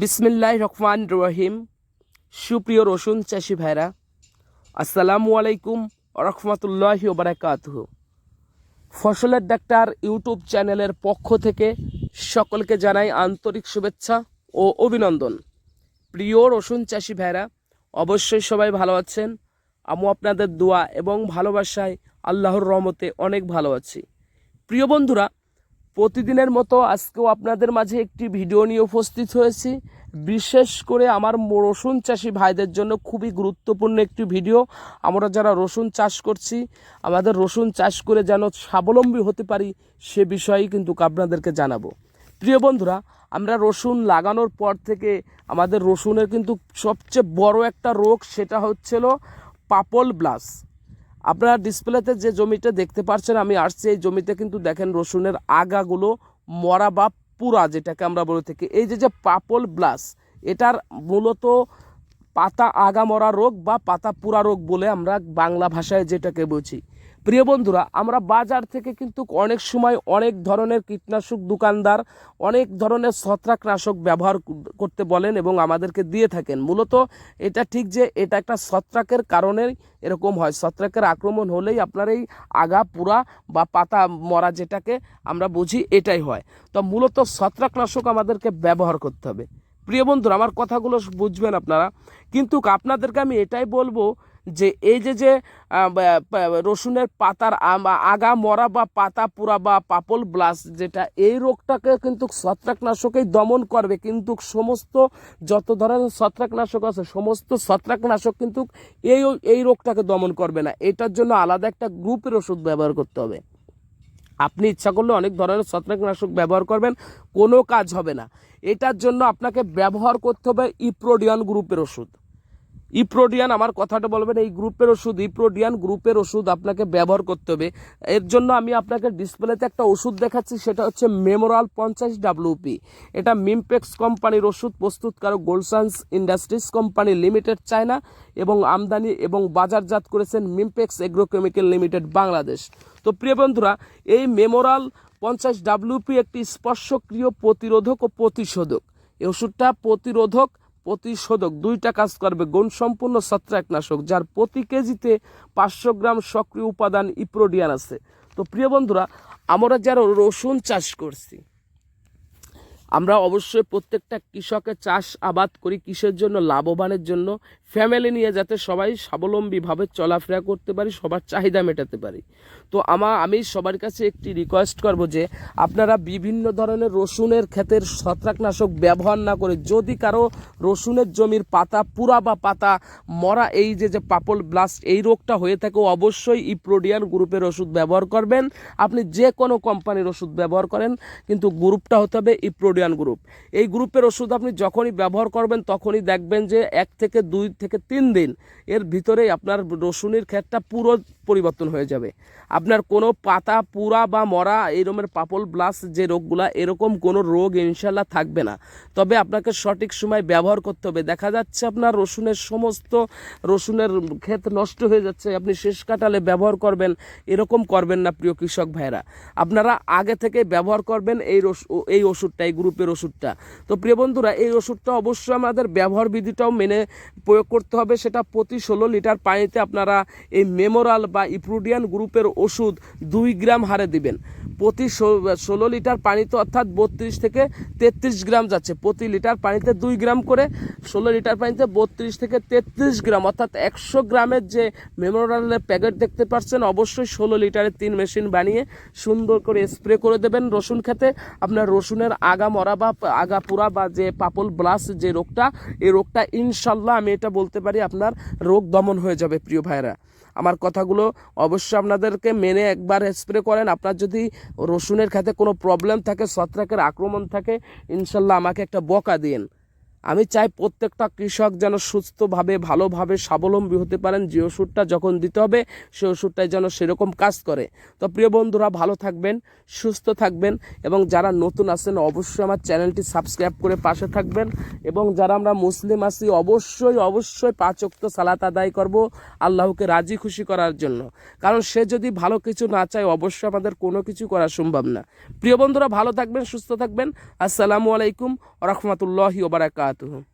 বিসমিল্লাহ রহমান রহিম। সুপ্রিয় রসুন চাষি ভাইরা, আসসালামু আলাইকুম রহমতুল্লাহি ওবরাকাতুহ ফসলের ডাক্তার ইউটিউব চ্যানেলের পক্ষ থেকে সকলকে জানাই আন্তরিক শুভেচ্ছা ও অভিনন্দন। প্রিয় রসুন চাষি ভাইরা, অবশ্যই সবাই ভালো আছেন। আমি আপনাদের দোয়া এবং ভালোবাসায় আল্লাহর রহমতে অনেক ভালো আছি। প্রিয় বন্ধুরা প্রতিদিনের মতো আজকেও আপনাদের মাঝে একটি ভিডিও নিয়ে উপস্থিত হয়েছি। বিশেষ করে আমার রসুন চাষি ভাইদের জন্য খুবই গুরুত্বপূর্ণ একটি ভিডিও। আমরা যারা রসুন চাষ করছি, আমাদের রসুন চাষ করে যেন স্বাবলম্বী হতে পারি, সে বিষয়েই কিন্তু আপনাদেরকে জানাব। প্রিয় বন্ধুরা, আমরা রসুন লাগানোর পর থেকে আমাদের রসুনের কিন্তু সবচেয়ে বড় একটা রোগ সেটা হচ্ছিল পাপল ব্লাস। আপনারা ডিসপ্লেতে যে জমিটা দেখতে পাচ্ছেন আমি আসছি, এই জমিতে কিন্তু দেখেন রসুনের আগাগুলো মরা বা পুরা, যেটাকে আমরা বলে থাকি। এই যে যে পাপল ব্লাস, এটার মূলত পাতা আগা মরা রোগ বা পাতা পুরা রোগ বলে আমরা বাংলা ভাষায় যেটাকে বুঝি প্রিয় বন্ধুরা, আমরা বাজার থেকে কিন্তু অনেক সময় অনেক ধরনের কীটনাশক দোকানদার, অনেক ধরনের ছত্রাকনাশক ব্যবহার করতে বলেন এবং আমাদেরকে দিয়ে থাকেন। মূলত এটা ঠিক যে এটা একটা ছত্রাকের কারণেই এরকম হয়। ছত্রাকের আক্রমণ হলেই আপনার এই আগা, পুরা বা পাতা মরা যেটাকে আমরা বুঝি এটাই হয়। তো মূলত ছত্রাকনাশক আমাদেরকে ব্যবহার করতে হবে। প্রিয় বন্ধুরা, আমার কথাগুলো বুঝবেন আপনারা। কিন্তু আপনাদেরকে আমি এটাই বলব যে এই যে যে রসুনের পাতার আগা মরা বা পাতা পুরা বা পাপল ব্লাস যেটা, এই রোগটাকে কিন্তু ছত্রাকনাশকেই দমন করবে। কিন্তু সমস্ত যত ধরনের ছত্রাকনাশক আছে, সমস্ত ছত্রাকনাশক কিন্তু এই এই রোগটাকে দমন করবে না। এটার জন্য আলাদা একটা গ্রুপের ওষুধ ব্যবহার করতে হবে। আপনি ইচ্ছা করলে অনেক ধরনের ছত্রাকনাশক ব্যবহার করবেন, কোনো কাজ হবে না। এটার জন্য আপনাকে ব্যবহার করতে হবে ইপ্রোডিয়ান গ্রুপের ওষুধ। ইপ্রোডিয়ান, আমার কথাটা বলবেন, এই গ্রুপের ওষুধ, ইপ্রোডিয়ান গ্রুপের ওষুধ আপনাকে ব্যবহার করতে হবে। এর জন্য আমি আপনাকে ডিসপ্লেতে একটা ওষুধ দেখাচ্ছি, সেটা হচ্ছে মেমোরাল পঞ্চাশ ডাব্লিউপি এটা মিমপেক্স কোম্পানির ওষুধ, প্রস্তুতকারক গোলসান্স ইন্ডাস্ট্রিজ কোম্পানি লিমিটেড চায়না এবং আমদানি এবং বাজারজাত করেছেন মিমপেক্স এগ্রোকেমিক্যাল লিমিটেড বাংলাদেশ। তো প্রিয় বন্ধুরা, এই মেমোরাল পঞ্চাশ ডাব্লিউপি একটি স্পর্শক্রিয় প্রতিরোধক ও প্রতিশোধক। এই ওষুধটা প্রতিরোধক প্রতিশোধক দুইটা কাজ করবে, গুণসম্পূর্ণ ছত্রাকনাশক, যার প্রতি কেজিতে পাঁচশো গ্রাম সক্রিয় উপাদান ইপ্রোডিয়ান আছে। তো প্রিয় বন্ধুরা, আমরা যারা রসুন চাষ করছি আমরা অবশ্যই প্রত্যেকটা কৃষকের চাষ আবাদ করি কিসের জন্য, লাভবানের জন্য ফ্যামিলি নিয়ে যাতে সবাই স্বাবলম্বীভাবে চলাফেরা করতে পারি, সবার চাহিদা মেটাতে পারি। তো আমার আমি সবার কাছে একটি রিকোয়েস্ট করব যে, আপনারা বিভিন্ন ধরনের রসুনের ক্ষেতের ছত্রাকনাশক ব্যবহার না করে যদি কারও রসুনের জমির পাতা পুরা বা পাতা মরা, এই যে যে পাপল ব্লাস্ট এই রোগটা হয়ে থাকে, অবশ্যই ইপ্রোডিয়ান গ্রুপের ওষুধ ব্যবহার করবেন। আপনি যে কোনো কোম্পানির ওষুধ ব্যবহার করেন, কিন্তু গ্রুপটা হতে হবে ইপ্রোডিয়ান গ্রুপ। এই গ্রুপের ওষুধ আপনি যখনই ব্যবহার করবেন, তখনই দেখবেন যে এক থেকে দুই থেকে তিন দিন এর ভিতরেই আপনার রসুনের ক্ষেতটা পুরো পরিবর্তন হয়ে যাবে। আপনার কোনো পাতা, পুরা বা মরা এইরকমের পাপল ব্লাস যে রোগগুলা, এরকম কোনো রোগ ইনশাল্লাহ থাকবে না। তবে আপনাকে সঠিক সময় ব্যবহার করতে হবে। দেখা যাচ্ছে আপনার রসুনের সমস্ত, রসুনের ক্ষেত নষ্ট হয়ে যাচ্ছে, আপনি শেষ কাটালে ব্যবহার করবেন, এরকম করবেন না প্রিয় কৃষক ভাইরা আপনারা আগে থেকে ব্যবহার করবেন এই এই ওষুধটা, এই গ্রুপের ওষুধটা। তো প্রিয় বন্ধুরা, এই ওষুধটা অবশ্যই আমাদের ব্যবহার বিধিটাও মেনে প্রয়োগ করতে হবে। সেটা প্রতি ষোলো লিটার পানিতে আপনারা এই মেমোরাল বা ইপ্রুডিয়ান গ্রুপের ওষুধ দুই গ্রাম হারে দিবেন। প্রতি ষোলো লিটার পানিতে অর্থাৎ বত্রিশ থেকে তেত্রিশ গ্রাম যাচ্ছে। প্রতি লিটার পানিতে দুই গ্রাম করে ষোলো লিটার পানিতে বত্রিশ থেকে তেত্রিশ গ্রাম অর্থাৎ একশো গ্রামের যে মেমোরালের প্যাকেট দেখতে পাচ্ছেন, অবশ্যই ষোলো লিটারের তিন মেশিন বানিয়ে সুন্দর করে স্প্রে করে দেবেন রসুন খেতে। আপনার রসুনের আগা মরা বা আগা পুরা বা যে পাপল ব্লাস যে রোগটা, এই রোগটা ইনশাল্লাহ আমি এটা বলতে পারি আপনার রোগ দমন হয়ে যাবে প্রিয় ভাইরা আমার কথাগুলো অবশ্যই আপনাদেরকে মেনে একবার স্প্রে করেন। আপনার যদি রসুনের খেতে কোনো প্রবলেম থাকে, ছত্রাকের আক্রমণ থাকে, ইনশাল্লাহ আমাকে একটা বকা দিন। আমি চাই প্রত্যেকটা কৃষক যেন সুস্থভাবে, ভালোভাবে, স্বাবলম্বী হতে পারেন। যে ওষুধটা যখন দিতে হবে, সে ওষুধটাই যেন সেরকম কাজ করে। তো প্রিয় বন্ধুরা, ভালো থাকবেন, সুস্থ থাকবেন এবং যারা নতুন আছেন, অবশ্যই আমার চ্যানেলটি সাবস্ক্রাইব করে পাশে থাকবেন এবং যারা আমরা মুসলিম আছি, অবশ্যই অবশ্যই পাঁচ ওয়াক্ত সালাত আদায় করব আল্লাহকে রাজি খুশি করার জন্য। কারণ সে যদি ভালো কিছু না চায়, অবশ্যই আমাদের কোনো কিছু করা সম্ভব না। প্রিয় বন্ধুরা, ভালো থাকবেন, সুস্থ থাকবেন। আসসালামু আলাইকুম রহমতুল্লাহি wabarakatuh